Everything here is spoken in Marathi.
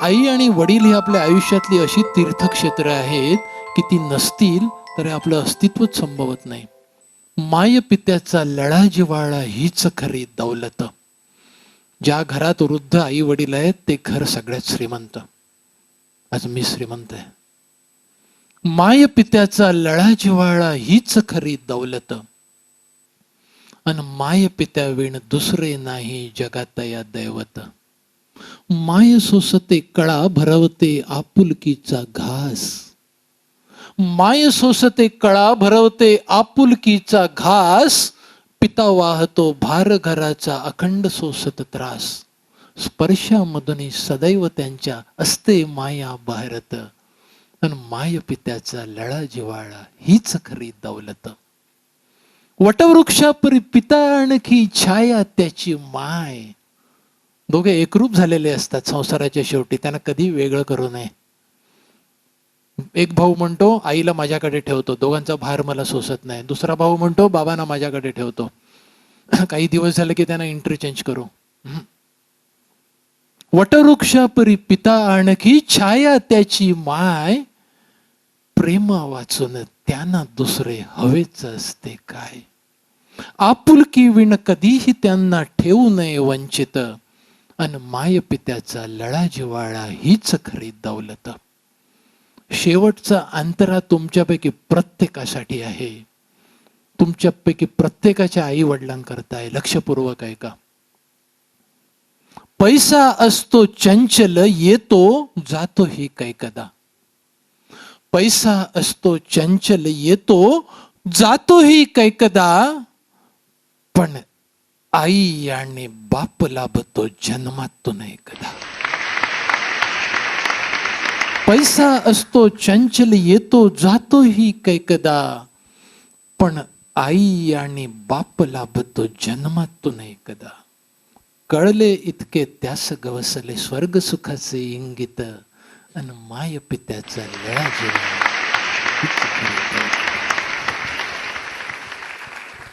आई आणि वडील ही आपल्या आयुष्यातली अशी तीर्थक्षेत्र आहेत की ती नसतील तर आपलं अस्तित्वच संभवत नाही. माय पित्याचा लढा जिव्हाळा हीच खरी दौलत. ज्या घरात वृद्ध आई वडील आहेत ते घर सगळ्यात श्रीमंत. आज मी श्रीमंत आहे. माय पित्याचा लढा जिवाळा हीच खरी दौलत. अन माय पित्या विण दुसरे नाही जगात या दैवत. माय सोसते कळा भरवते आपुलकीचा घास. माय सोसते कळा भरवते आपुलकीचा घास. पिता वाहतो भार घराचा अखंड सोसत त्रास. स्पर्शामधून सदैव त्यांच्या असते माया भारत. पण माय पित्याचा लळा जिवाळा हीच खरी दौलत. वटवृक्षापरी पिता आणखी छाया त्याची माय. दोघे एकरूप झालेले असतात संसाराच्या शेवटी. त्यांना कधी वेगळं करू नये. एक भाऊ म्हणतो आईला माझ्याकडे ठेवतो. दोघांचा भार मला सोसत नाही. दुसरा भाऊ म्हणतो बाबांना माझ्याकडे ठेवतो. काही दिवस झाले की त्यांना इंटरचेंज करू. वटवृक्षापरी पिता आणखी छाया त्याची माय. प्रेम वाचून त्यांना दुसरे हवेच असते काय. आपुलकी विण कधीही त्यांना ठेवू नये वंचित. अन माय पित्याचा लळा जिवाळा हीच खरी दौलत. शेवटचा अंतरा तुमच्यापैकी प्रत्येकासाठी आहे. तुमच्यापैकी प्रत्येकाच्या आई वडिलांकरता आहे लक्षपूर्वक आहे का पैसा असतो चंचल येतो जातो ही कैकदा. पैसा असतो चंचल येतो जातो ही कैकदा पण आई आणि बाप लाभतो जन्मातून एकदा पैसा असतो चंचल येतो जातोही कैकदा पण आई आणि बाप लाभतो जन्मातून एकदा कळले इतके त्यास गवसले स्वर्ग सुखाचे इंगित. अन माय पित्याचा लळा जेव्हा